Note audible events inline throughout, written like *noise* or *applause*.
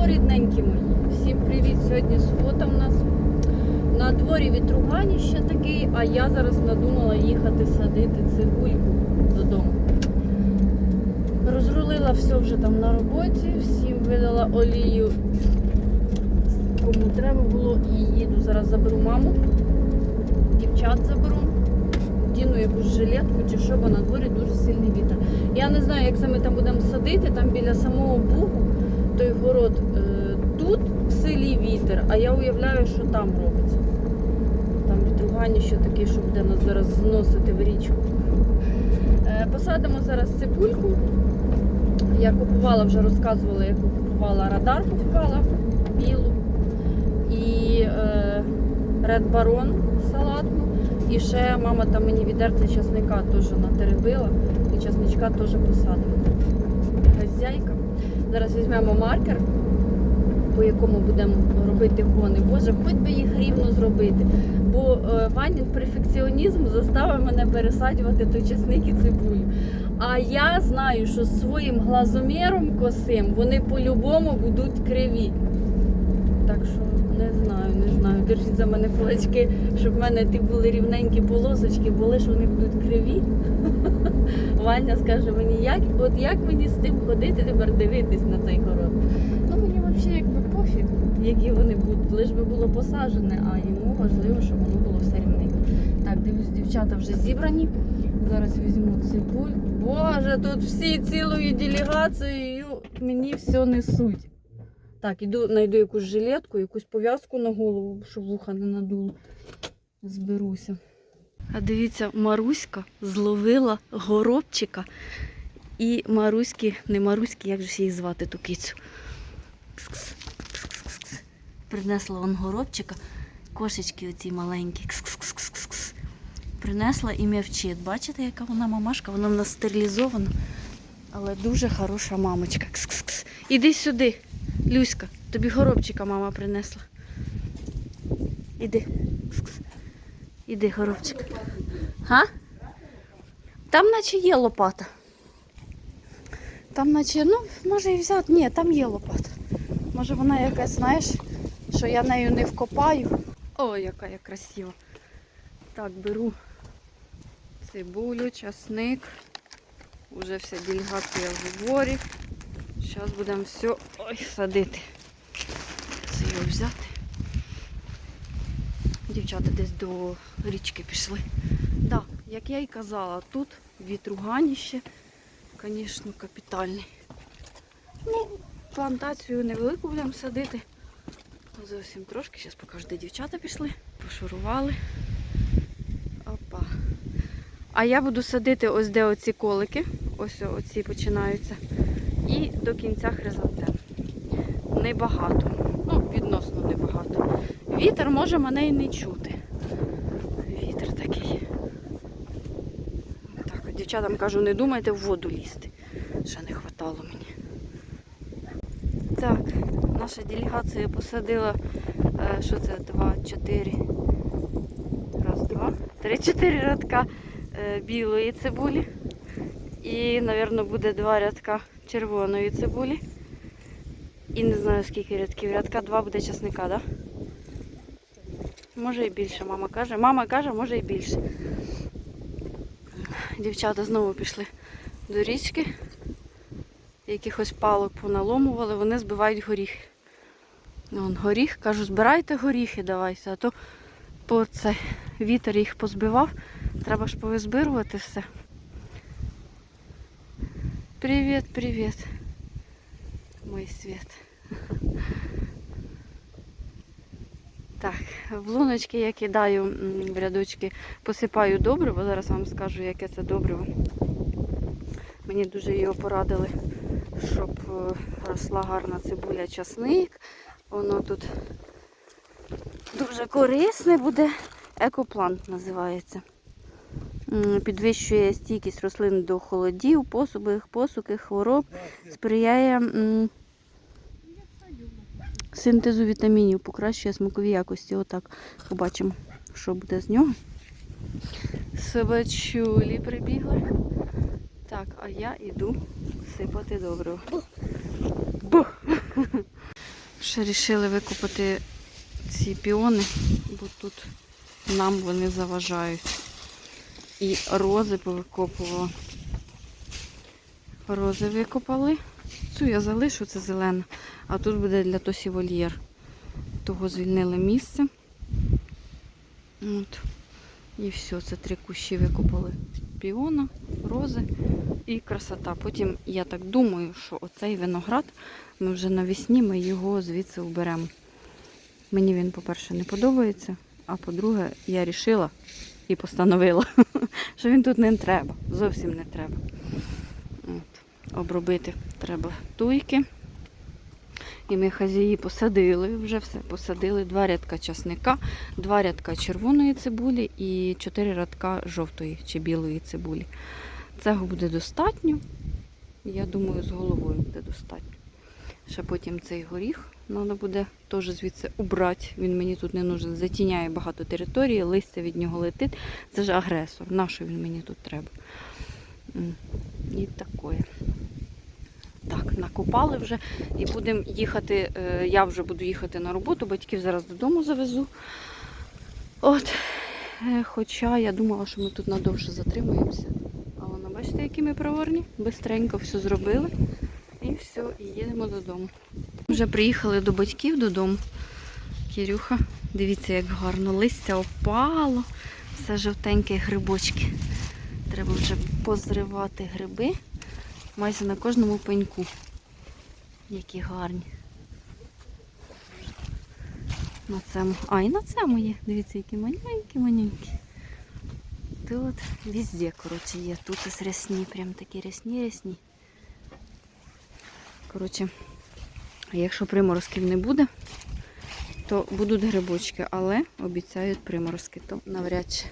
що, рідненькі мої? Всім привіт! Сьогодні субота в нас. На дворі вітруганіще такий, а я зараз надумала їхати садити цибульку додому. Розрулила все вже там на роботі, всім видала олію, кому треба було, і їду. Зараз заберу маму, дівчат заберу, діну якусь жилетку чи що, бо на дворі дуже сильний вітер. Я не знаю, як ми там будемо садити, там біля самого бугу, той город. Е, Тут в селі вітер, а я уявляю, що там робиться. Там вітругані що таке, що буде нас зараз зносити в річку. Е, Посадимо зараз цибульку. Я купувала, вже розказувала, яку купувала радар, купувала білу. І е, Red Baron салатну. І ще мама там мені відерце часника теж натеребила. І часничка теж посадимо. Хазяйка. Зараз візьмемо маркер, по якому будемо робити гони. Боже, хоч би їх рівно зробити. Бо е, Ванін перфекціонізм заставив мене пересаджувати той часник і цибулю. А я знаю, що своїм глазоміром косим вони по-любому будуть криві. Так що не знаю, не знаю. Держіть за мене кулачки, щоб в мене ті були рівненькі полосочки, були, що вони будуть криві. *laughs* Ваня скаже мені, як, от як мені з тим ходити, тепер дивитись на цей город. Ну мені взагалі якби пофіг, які вони будуть, лиш би було посаджене, а йому важливо, щоб воно було все рівненько. Так, дивлюсь, дівчата вже зібрані. Зараз візьму цибуль. Боже, тут всі цілою делегацією мені все несуть. Так, іду, знайду якусь жилетку, якусь пов'язку на голову, щоб вуха не надуло. Зберуся. А дивіться, Маруська зловила горобчика. І Маруськи, не Маруськи, як же її звати ту кицю. Принесла он горобчика, кошечки оці маленькі. Принесла і м'явчить. Бачите, яка вона мамашка? Вона в нас стерилізована. Але дуже хороша мамочка. Кс-кс-кс. Іди сюди, Люська, тобі горобчика мама принесла. Іди. Кс-кс. Іди, горобчик. Га? Там наче є лопата. Там наче, ну, може і взяти. Ні, там є лопата. Може вона якась, знаєш, що я нею не вкопаю. О, яка я красива. Так, беру цибулю, часник. Уже вся делегація в дворі. Зараз будемо все ой, садити. Це його взяти. Дівчата десь до річки пішли. Так, як я і казала, тут вітруганіще, звісно, капітальний. Ну, плантацію невелику будемо садити. Зовсім трошки, зараз покажу, де дівчата пішли, пошурували. Опа. А я буду садити ось де оці колики. Ось оці починаються. І до кінця хризантем. Небагато. Ну, відносно небагато. Вітер може мене і не чути. Вітер такий. Так, дівчатам кажу, не думайте в воду лізти. Ще не хватало мені. Так, наша делегація посадила, е, що це, два, чотири. Раз, два, три, чотири рядка е, білої цибулі. І, мабуть, буде два рядка червоної цибулі. І не знаю скільки рядків. Рядка два буде часника, так? Да? Може і більше, мама каже. Мама каже, може і більше. Дівчата знову пішли до річки. Якихось палок поналомували, вони збивають горіхи. Вон горіх, кажу, збирайте горіхи давайте, а то по це вітер їх позбивав. Треба ж повизбирувати все. Привіт, привіт. Мой світ. Так, в луночки я кидаю в рядочки, посипаю добриво. Зараз вам скажу, яке це добриво. Мені дуже його порадили, щоб е, росла гарна цибуля часник. Воно тут дуже корисне буде. Екоплант називається. Підвищує стійкість рослин до холодів, посухих, посухих, хвороб, сприяє синтезу вітамінів, покращує смакові якості. Отак побачимо, що буде з нього. Собачулі прибігли. Так, а я йду сипати добриво. Бух! Ще вирішили викопати ці піони, бо тут нам вони заважають. І рози повикопувала. Рози викопали. Цю я залишу, це зелена. А тут буде для Тосі вольєр. Того звільнили місце. От. І все, це три кущі викопали. Піона, рози і красота. Потім, я так думаю, що оцей виноград ми вже навесні ми його звідси уберемо. Мені він, по-перше, не подобається, а по-друге, я вирішила і постановила, *laughs* що він тут не треба. Зовсім не треба. От. Обробити треба туйки. І ми хазяї посадили, вже все посадили. Два рядка часника, два рядка червоної цибулі і чотири рядка жовтої чи білої цибулі. Цього буде достатньо. Я думаю, з головою буде достатньо. Ще потім цей горіх треба буде теж звідси убрати. Він мені тут не нужен. Затіняє багато території, листя від нього летить. Це ж агресор. Нащо він мені тут треба? І таке. Так, накопали вже і будемо їхати. е, Я вже буду їхати на роботу, батьків зараз додому завезу. От. Е, Хоча я думала, що ми тут надовше затримаємося. А воно, бачите, які ми проворні. Бистренько все зробили. І все, і їдемо додому. Вже приїхали до батьків додому. Кірюха, дивіться, як гарно листя опало. Все жовтенькі грибочки. Треба вже позривати гриби. Майже на кожному пеньку. Які гарні. На цьому. А, і на цьому є. Дивіться, які маленькі-маленькі. Тут везде, коротше, є. Тут ось рясні, прям такі рясні-рясні. Коротше, якщо приморозків не буде, то будуть грибочки, але обіцяють приморозки, то навряд чи.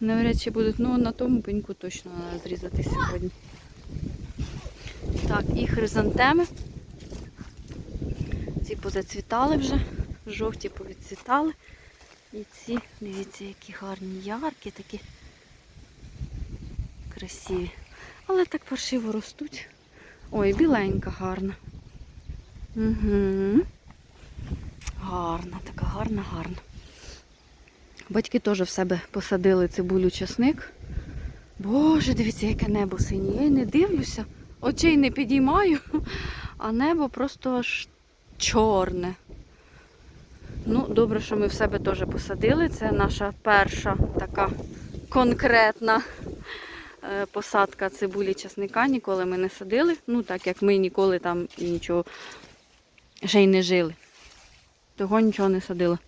Навряд чи будуть. Ну, на тому пеньку точно треба зрізати сьогодні. Так, і хризантеми. Ці позацвітали вже, жовті повідцвітали. І ці, дивіться, які гарні, яркі, такі красиві. Але так паршиво ростуть. Ой, біленька гарна. Угу. Гарна, така гарна, гарна. Батьки теж в себе посадили цибулю часник. Боже, дивіться, яке небо синє. Я не дивлюся, очей не підіймаю, а небо просто аж чорне. Ну, добре, що ми в себе теж посадили. Це наша перша така конкретна е, посадка цибулі часника. Ніколи ми не садили. Ну, так як ми ніколи там нічого ще й не жили. Того нічого не садили.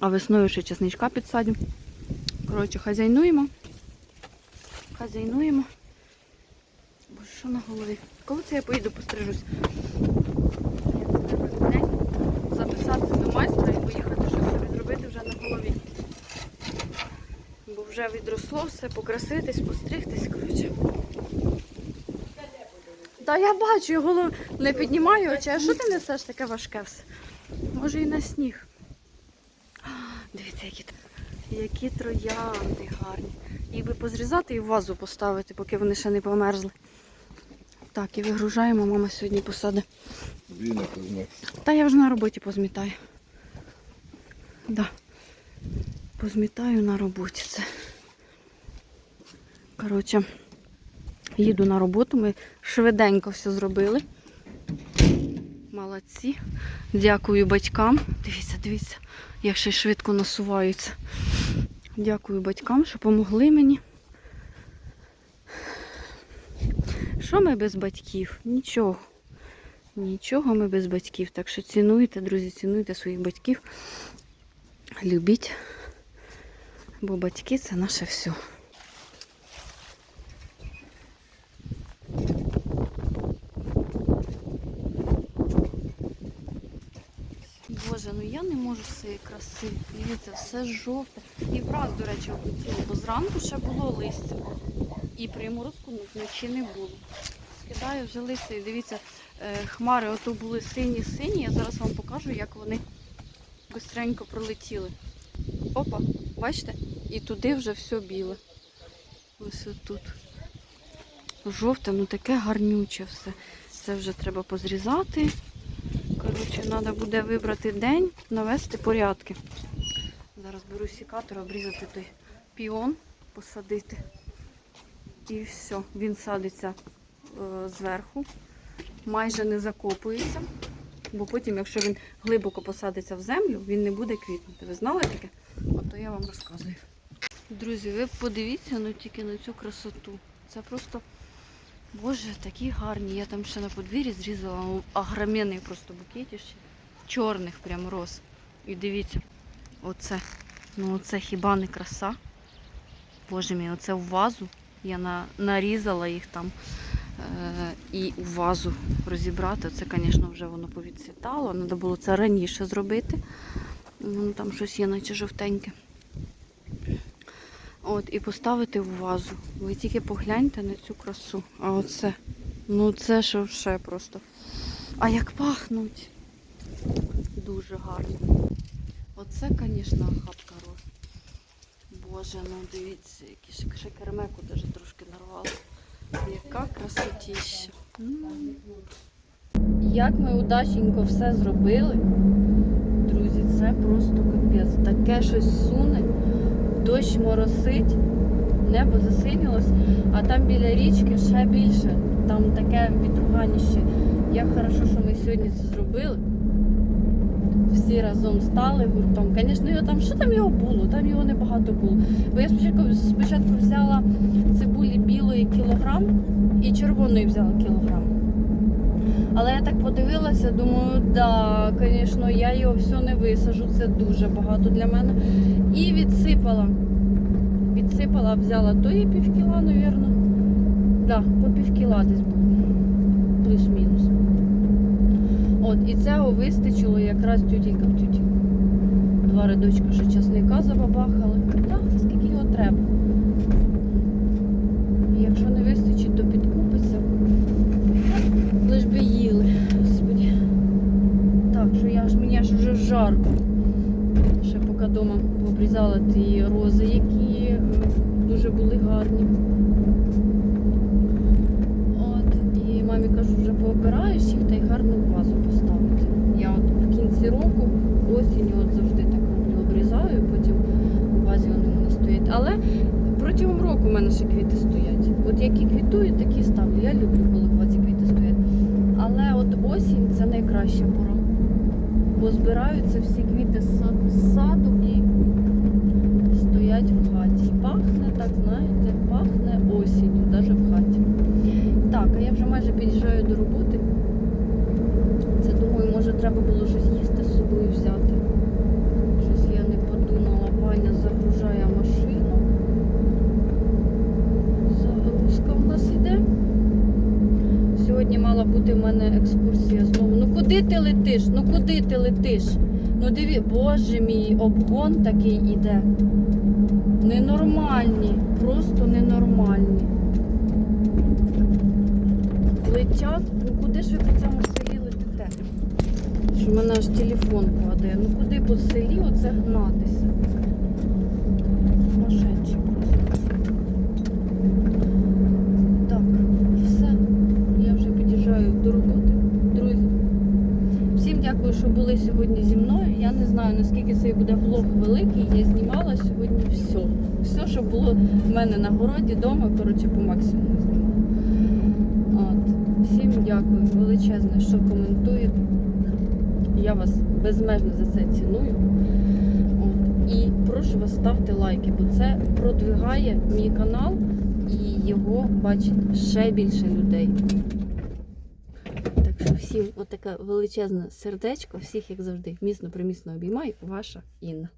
А весною ще часничка підсадимо. Коротше, хазяйнуємо. Хазяйнуємо. Боже, що на голові? Коли це я поїду пострижусь? Записатися до майстра і поїхати щось собі зробити вже на голові. Бо вже відросло все, покраситись, постригтись, коротше. Та я бачу, я голову не піднімаю очі. А що ти несеш таке важке все? Може і на сніг. Дивіться, які, які троянди гарні. Їх би позрізати і в вазу поставити, поки вони ще не померзли. Так, і вигружаємо, мама сьогодні посади. Він. Та я вже на роботі позмітаю. Да. Позмітаю на роботі це. Коротше, їду на роботу. Ми швиденько все зробили. Молодці. Дякую батькам. Дивіться, дивіться, як ще швидко насуваються. Дякую батькам, що допомогли мені. Що ми без батьків? Нічого. Нічого ми без батьків. Так що цінуйте, друзі, цінуйте своїх батьків. Любіть. Бо батьки це наше все. Боже, ну я не можу з цієї краси. Дивіться, все жовте. І враз, до речі, облетіло, бо зранку ще було листя. І приморозку вночі не було. Скидаю вже листя і дивіться, е, хмари ото були сині-сині. Я зараз вам покажу, як вони бистренько пролетіли. Опа, бачите? І туди вже все біле. Ось тут. Жовте, ну таке гарнюче все. Це вже треба позрізати. Коротше, треба буде вибрати день, навести порядки. Зараз беру сікатор, обрізати той піон, посадити. І все, він садиться е, зверху, майже не закопується, бо потім, якщо він глибоко посадиться в землю, він не буде квітнути. Ви знали таке? Ото я вам розказую. Друзі, ви подивіться ну, тільки на цю красоту. Це просто, боже, такі гарні. Я там ще на подвір'ї зрізала огроменний просто букетище. Чорних прям роз. І дивіться, оце. Ну оце хіба не краса? Боже мій, оце в вазу. Я на, нарізала їх там е, і у вазу розібрати. Це, звісно, вже воно повідцвітало. Треба було це раніше зробити. Ну, там щось є наче жовтеньке. От, і поставити в вазу. Ви тільки погляньте на цю красу. А оце. Ну це ж ще просто. А як пахнуть. Дуже гарно. Оце, звісно, хапка. Боже, ну дивіться, які ще кермеку навіть трошки нарвала. Яка красотіща. Як ми удаченько все зробили, друзі, це просто капець. Таке щось суне, дощ моросить, небо засинілось, а там біля річки ще більше. Там таке вітруганіще. Як хорошо, що ми сьогодні це зробили. Всі разом стали гуртом. Звісно, його там що там його було? Там його небагато було. Бо я спочатку, спочатку взяла цибулі білої кілограм і червоної взяла кілограм. Але я так подивилася, думаю, да, звісно, я його все не висажу, це дуже багато для мене. І відсипала. Відсипала, взяла то є пів кіла, мабуть. Да, по пів кіла десь було. Плюс-мінус. От, і цього вистачило якраз тютілька в тюті. Два рядочка ще часника забабахали. Так, скільки його треба. І якщо не вистачить, то підкупиться. Лиш би їли, господі. Так, що я ж мені аж вже жарко. Ще поки вдома обрізала ті рози, які е, дуже були гарні. От, і мамі кажу, вже пообираєш їх та й гарно в вазу поставити. Я от в кінці року, осінню от завжди так роблю, обрізаю, потім у вазі вони в мене стоять. Але протягом року в мене ще квіти стоять. От які квітують, такі ставлю. Я люблю, коли в вазі квіти стоять. Але от осінь це найкраща пора. Бо збираються всі квіти з саду і стоять в хаті. Пахне, так знаєте, пахне осінню, навіть в хаті. Так, а я вже майже під'їжджаю до роботи. Це думаю, може треба було щось їсти з собою взяти. Щось я не подумала. Ваня загружає машину. Загрузка в нас іде. Сьогодні мала бути в мене екскурсія знову. Ну куди ти летиш? Ну куди ти летиш? Ну диві, боже мій, обгон такий іде. Ненормальні, просто ненормальні. Летять, ну куди ж ви по цьому селі летите? Що в мене аж телефон падає. Ну куди по селі оце гнатися? Сумасшедші просто. Так, все. Я вже під'їжджаю до роботи. Друзі, всім дякую, що були сьогодні зі мною. Я не знаю, наскільки цей буде влог великий. Я знімала сьогодні все. Все, що було в мене на городі, вдома, коротше, по максимуму знімала. Всім дякую величезне, що коментуєте. Я вас безмежно за це ціную. От. І прошу вас ставте лайки, бо це продвигає мій канал і його бачить ще більше людей. Так що всім отаке величезне сердечко, всіх, як завжди, міцно примісно обіймаю, ваша Інна.